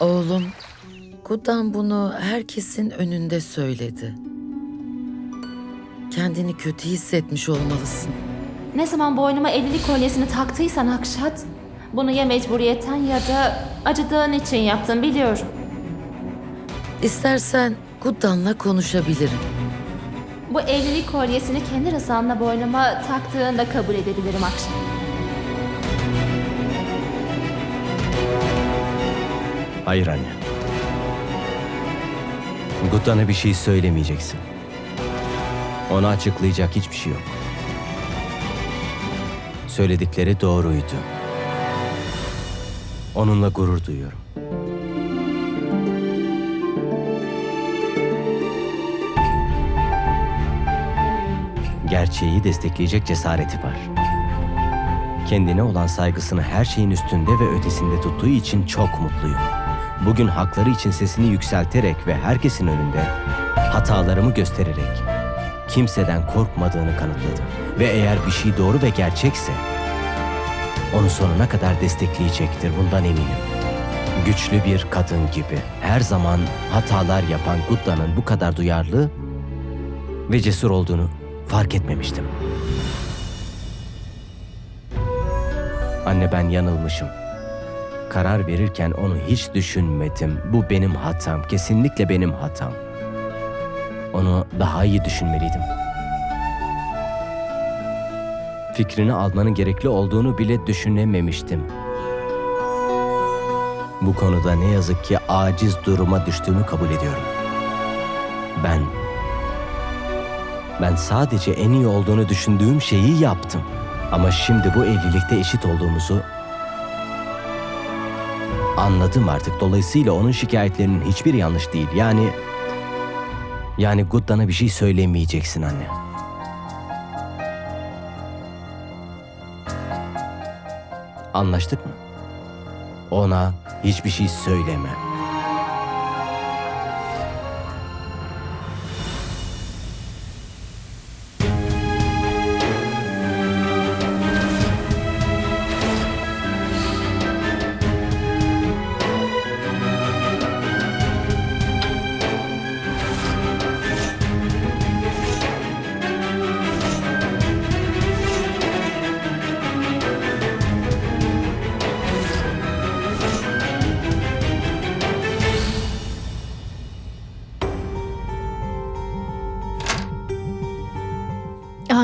Oğlum, Gudan bunu herkesin önünde söyledi. Kendini kötü hissetmiş olmalısın. Ne zaman boynuma evlilik kolyesini taktıysan Akşat, bunu ya mecburiyetten ya da acıdığın için yaptın biliyorum. İstersen Gudan'la konuşabilirim. Bu evlilik kolyesini kendi rızanla boynuma taktığında kabul edebilirim Akşat. Hayır anne. Guttan'a bir şey söylemeyeceksin. Ona açıklayacak hiçbir şey yok. Söyledikleri doğruydu. Onunla gurur duyuyorum. Gerçeği destekleyecek cesareti var. Kendine olan saygısını her şeyin üstünde ve ötesinde tuttuğu için çok mutluyum. Bugün hakları için sesini yükselterek ve herkesin önünde hatalarımı göstererek kimseden korkmadığını kanıtladı. Ve eğer bir şey doğru ve gerçekse onu sonuna kadar destekleyecektir bundan eminim. Güçlü bir kadın gibi her zaman hatalar yapan Gudda'nın bu kadar duyarlı ve cesur olduğunu fark etmemiştim. Anne ben yanılmışım. Karar verirken onu hiç düşünmedim. Bu benim hatam. Kesinlikle benim hatam. Onu daha iyi düşünmeliydim. Fikrini almanın gerekli olduğunu bile düşünememiştim. Bu konuda ne yazık ki aciz duruma düştüğümü kabul ediyorum. Ben ben sadece en iyi olduğunu düşündüğüm şeyi yaptım. Ama şimdi bu evlilikte eşit olduğumuzu anladım artık. Dolayısıyla onun şikayetlerinin hiçbir yanlış değil. Yani yani Guddan'a bir şey söylemeyeceksin anne. Anlaştık mı? Ona hiçbir şey söyleme.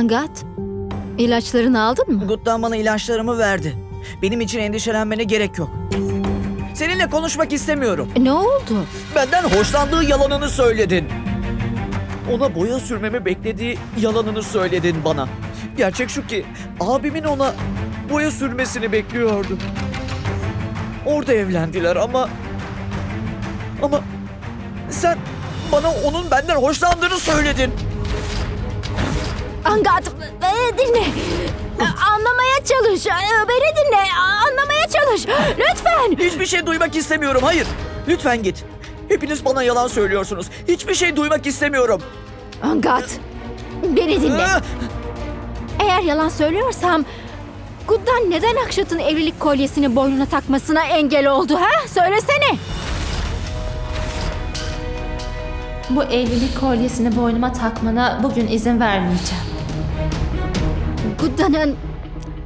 Angat, ilaçlarını aldın mı? Guttan bana ilaçlarımı verdi. Benim için endişelenmene gerek yok. Seninle konuşmak istemiyorum. Ne oldu? Benden hoşlandığı yalanını söyledin. Ona boya sürmemi beklediği yalanını söyledin bana. Gerçek şu ki abimin ona boya sürmesini bekliyordu. Orada evlendiler ama... Ama sen bana onun benden hoşlandığını söyledin. Angat, e, dinle. E, Anlamaya çalış. E, Beni dinle. Anlamaya çalış. Lütfen. Hiçbir şey duymak istemiyorum. Hayır. Lütfen git. Hepiniz bana yalan söylüyorsunuz. Hiçbir şey duymak istemiyorum. Angat, beni dinle. Ah! Eğer yalan söylüyorsam... Guddan neden Akşat'ın evlilik kolyesini boynuna takmasına engel oldu ha? Söylesene. Bu evlilik kolyesini boynuma takmana bugün izin vermeyeceğim. Guddan'ın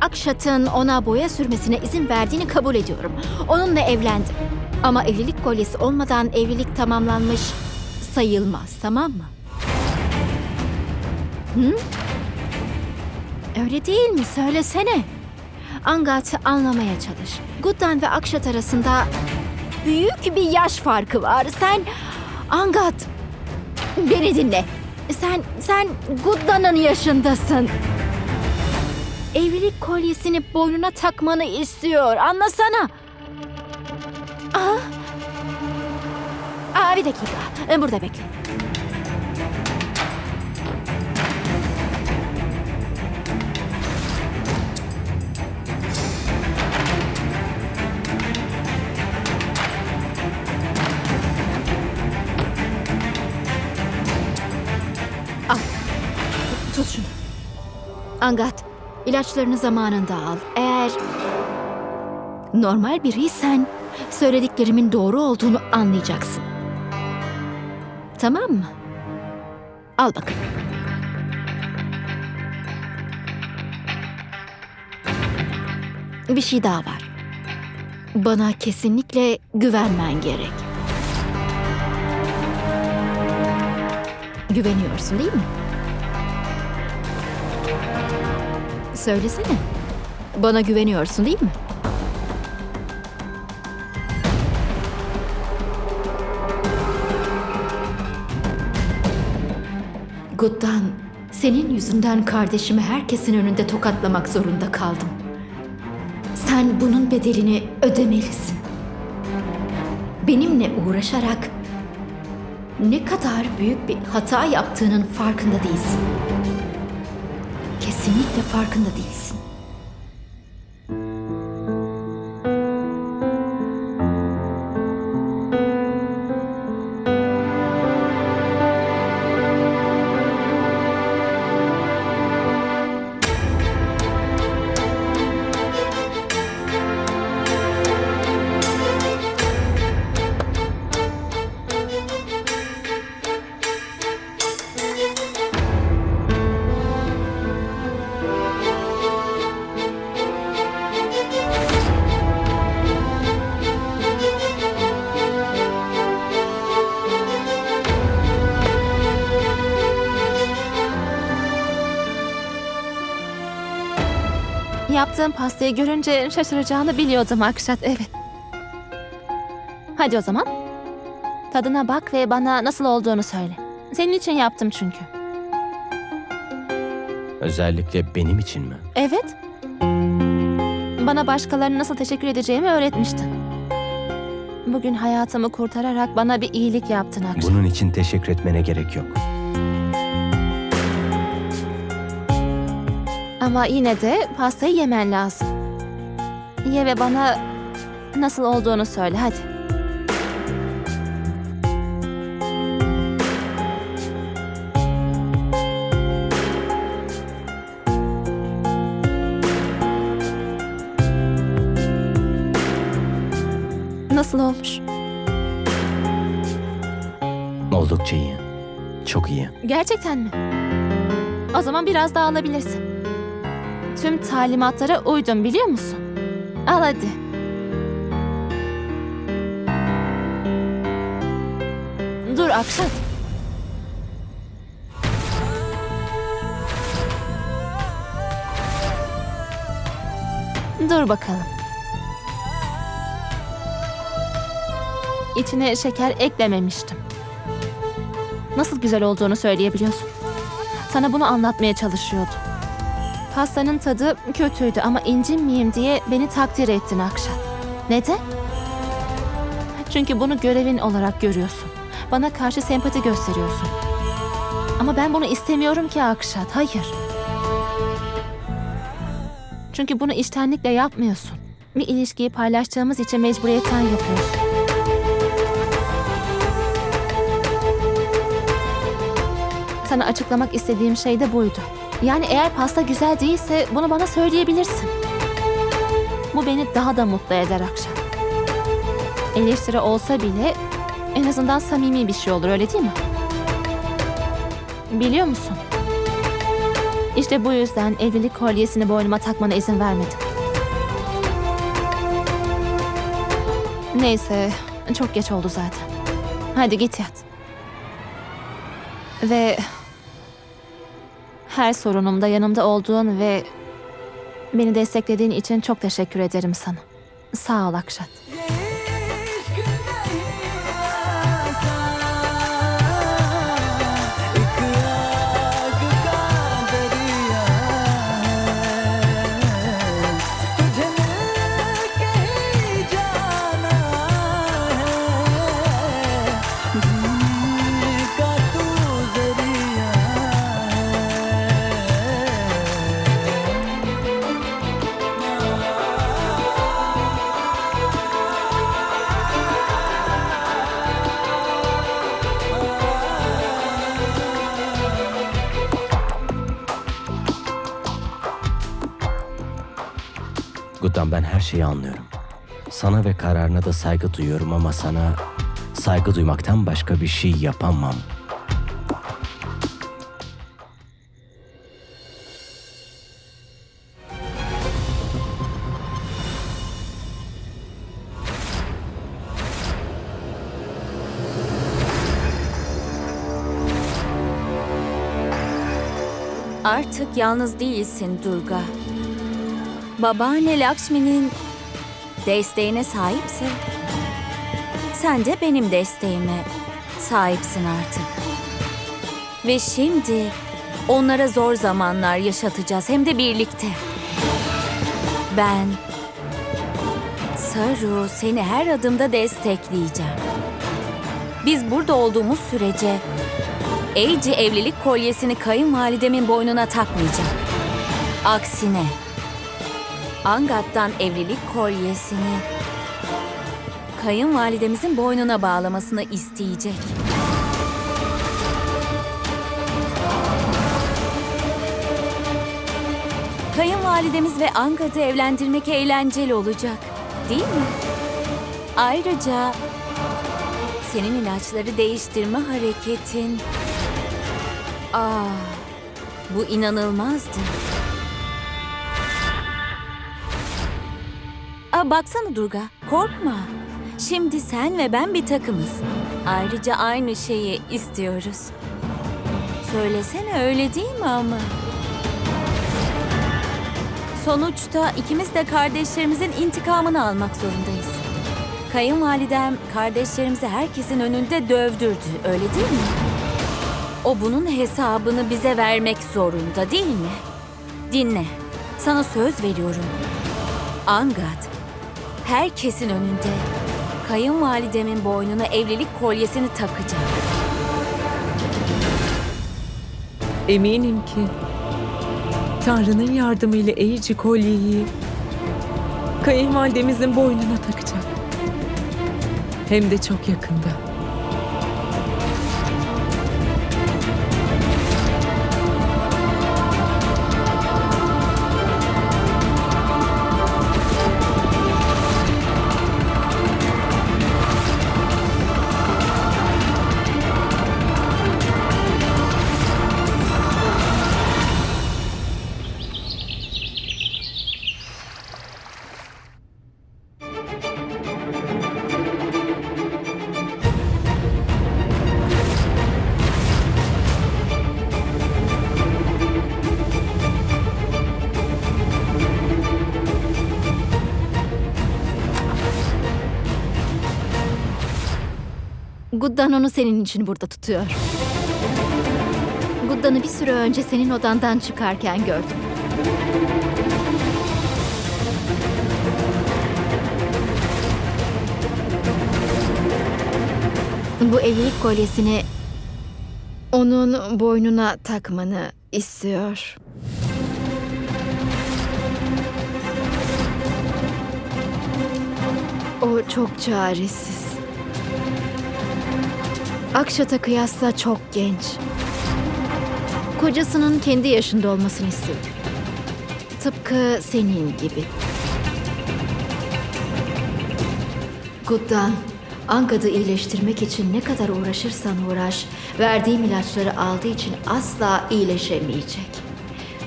Akşat'ın ona boya sürmesine izin verdiğini kabul ediyorum. Onunla evlendi. Ama evlilik kolyesi olmadan evlilik tamamlanmış sayılmaz, tamam mı? Hı? Öyle değil mi? Söylesene. Angat anlamaya çalış. Guddan ve Akşat arasında büyük bir yaş farkı var. Sen Angat beni dinle. Sen sen Guddan'ın yaşındasın evlilik kolyesini boynuna takmanı istiyor. Anlasana. Aa. Aa, bir dakika. Ee, Burada bekle. Al. Tut şunu. Angat, ilaçlarını zamanında al. Eğer normal biriysen söylediklerimin doğru olduğunu anlayacaksın. Tamam mı? Al bakalım. Bir şey daha var. Bana kesinlikle güvenmen gerek. Güveniyorsun değil mi? Söylesene. Bana güveniyorsun değil mi? Guttan, senin yüzünden kardeşimi herkesin önünde tokatlamak zorunda kaldım. Sen bunun bedelini ödemelisin. Benimle uğraşarak ne kadar büyük bir hata yaptığının farkında değilsin. Kesinlikle farkında değilsin. Yaptığım pastayı görünce şaşıracağını biliyordum Akşat, evet. Hadi o zaman. Tadına bak ve bana nasıl olduğunu söyle. Senin için yaptım çünkü. Özellikle benim için mi? Evet. Bana başkalarına nasıl teşekkür edeceğimi öğretmiştin. Bugün hayatımı kurtararak bana bir iyilik yaptın Akşat. Bunun için teşekkür etmene gerek yok. Ama yine de pastayı yemen lazım. Ye ve bana nasıl olduğunu söyle hadi. Nasıl olmuş? Oldukça iyi. Çok iyi. Gerçekten mi? O zaman biraz daha alabilirsin. Tüm talimatlara uydum biliyor musun? Al hadi. Dur Akşat. Dur bakalım. İçine şeker eklememiştim. Nasıl güzel olduğunu söyleyebiliyorsun. Sana bunu anlatmaya çalışıyordum. Pastanın tadı kötüydü ama incinmeyeyim diye beni takdir ettin Akşat. Neden? Çünkü bunu görevin olarak görüyorsun. Bana karşı sempati gösteriyorsun. Ama ben bunu istemiyorum ki Akşat. Hayır. Çünkü bunu iştenlikle yapmıyorsun. Bir ilişkiyi paylaştığımız için mecburiyetten yapıyorsun. Sana açıklamak istediğim şey de buydu. Yani eğer pasta güzel değilse bunu bana söyleyebilirsin. Bu beni daha da mutlu eder akşam. Eleştiri olsa bile en azından samimi bir şey olur öyle değil mi? Biliyor musun? İşte bu yüzden evlilik kolyesini boynuma takmana izin vermedim. Neyse, çok geç oldu zaten. Hadi git yat. Ve her sorunumda yanımda olduğun ve beni desteklediğin için çok teşekkür ederim sana. Sağ ol Akşat. Guddan ben her şeyi anlıyorum. Sana ve kararına da saygı duyuyorum ama sana saygı duymaktan başka bir şey yapamam. Artık yalnız değilsin Durga. Babaanne Lakshmi'nin desteğine sahipsin. Sen de benim desteğime sahipsin artık. Ve şimdi onlara zor zamanlar yaşatacağız hem de birlikte. Ben Saru seni her adımda destekleyeceğim. Biz burada olduğumuz sürece Eyci evlilik kolyesini kayınvalidemin boynuna takmayacak. Aksine Angat'tan evlilik kolyesini kayınvalidemizin boynuna bağlamasını isteyecek. Kayınvalidemiz ve Angat'ı evlendirmek eğlenceli olacak. Değil mi? Ayrıca senin ilaçları değiştirme hareketin Aa, bu inanılmazdı. Baksana Durga, korkma. Şimdi sen ve ben bir takımız. Ayrıca aynı şeyi istiyoruz. Söylesene öyle değil mi ama? Sonuçta ikimiz de kardeşlerimizin intikamını almak zorundayız. Kayınvalidem kardeşlerimizi herkesin önünde dövdürdü, öyle değil mi? O bunun hesabını bize vermek zorunda değil mi? Dinle. Sana söz veriyorum. Angat, herkesin önünde kayınvalidemin boynuna evlilik kolyesini takacak. Eminim ki Tanrı'nın yardımıyla eğici kolyeyi kayınvalidemizin boynuna takacak. Hem de çok yakında. Guddan onu senin için burada tutuyor. Guddan'ı bir süre önce senin odandan çıkarken gördüm. Bu evlilik kolyesini onun boynuna takmanı istiyor. O çok çaresiz. Akşat'a kıyasla çok genç. Kocasının kendi yaşında olmasını istiyor. Tıpkı senin gibi. Guddan, Angad'ı iyileştirmek için ne kadar uğraşırsan uğraş, verdiğim ilaçları aldığı için asla iyileşemeyecek.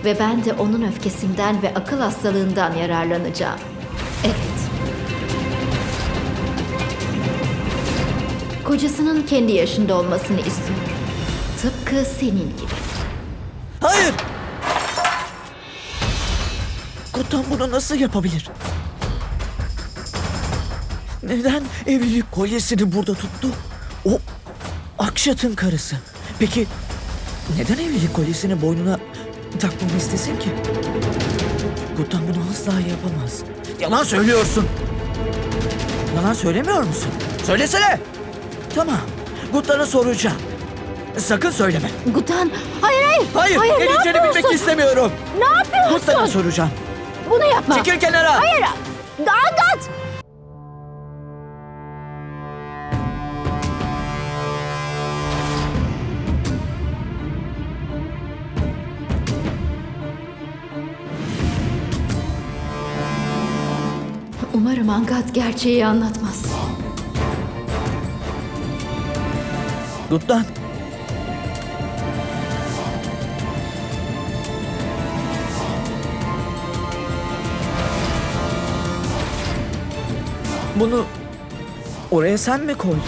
Ve ben de onun öfkesinden ve akıl hastalığından yararlanacağım. Kocasının kendi yaşında olmasını istiyor. Tıpkı senin gibi. Hayır! Kutan bunu nasıl yapabilir? Neden evlilik kolyesini burada tuttu? O Akşat'ın karısı. Peki neden evlilik kolyesini boynuna takmamı istesin ki? Kutan bunu asla yapamaz. Yalan söylüyorsun. Yalan söylemiyor musun? Söylesene. Tamam. Guttan'a soracağım. Sakın söyleme. Gudan, hayır hayır. Hayır, hayır, ne yapıyorsun? bilmek istemiyorum. Ne yapıyorsun? Guttan'a soracağım. Bunu yapma. Çekil kenara. Hayır. Angat. Umarım Angat gerçeği anlatmaz. Guttan. Bunu oraya sen mi koydun?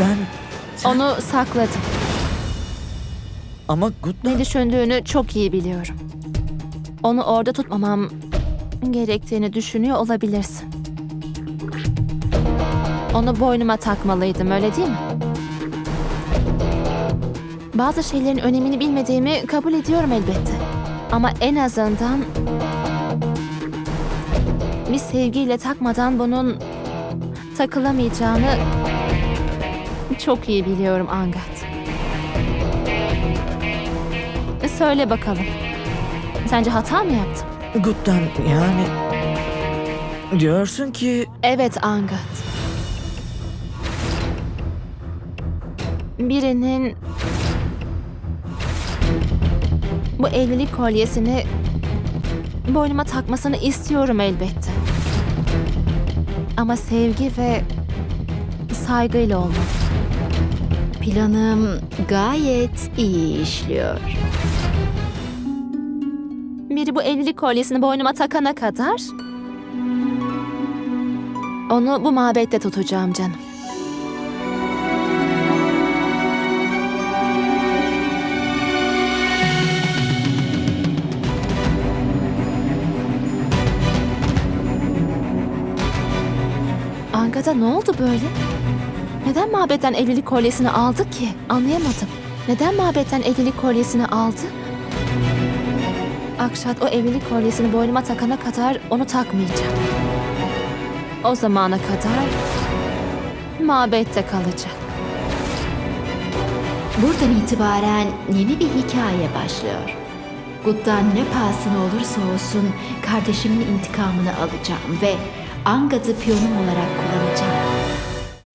Sen Onu sakladım. ama Guttan Ne düşündüğünü çok iyi biliyorum. Onu orada tutmamam gerektiğini düşünüyor olabilirsin. Onu boynuma takmalıydım öyle değil mi? Bazı şeylerin önemini bilmediğimi kabul ediyorum elbette. Ama en azından bir sevgiyle takmadan bunun takılamayacağını çok iyi biliyorum Angat. Söyle bakalım. Sence hata mı yaptım? Guttan yani diyorsun ki Evet Angat. Birinin bu evlilik kolyesini boynuma takmasını istiyorum elbette. Ama sevgi ve saygıyla olmalı. Planım gayet iyi işliyor. Biri bu evlilik kolyesini boynuma takana kadar onu bu mabette tutacağım canım. Angada ne oldu böyle? Neden mabetten evlilik kolyesini aldı ki? Anlayamadım. Neden mabetten evlilik kolyesini aldı? Akşat o evlilik kolyesini boynuma takana kadar onu takmayacağım. O zamana kadar mabette kalacak. Buradan itibaren yeni bir hikaye başlıyor. Gut'tan ne pahasına olursa olsun kardeşimin intikamını alacağım ve Angat'ı piyonum olarak kullanacağım.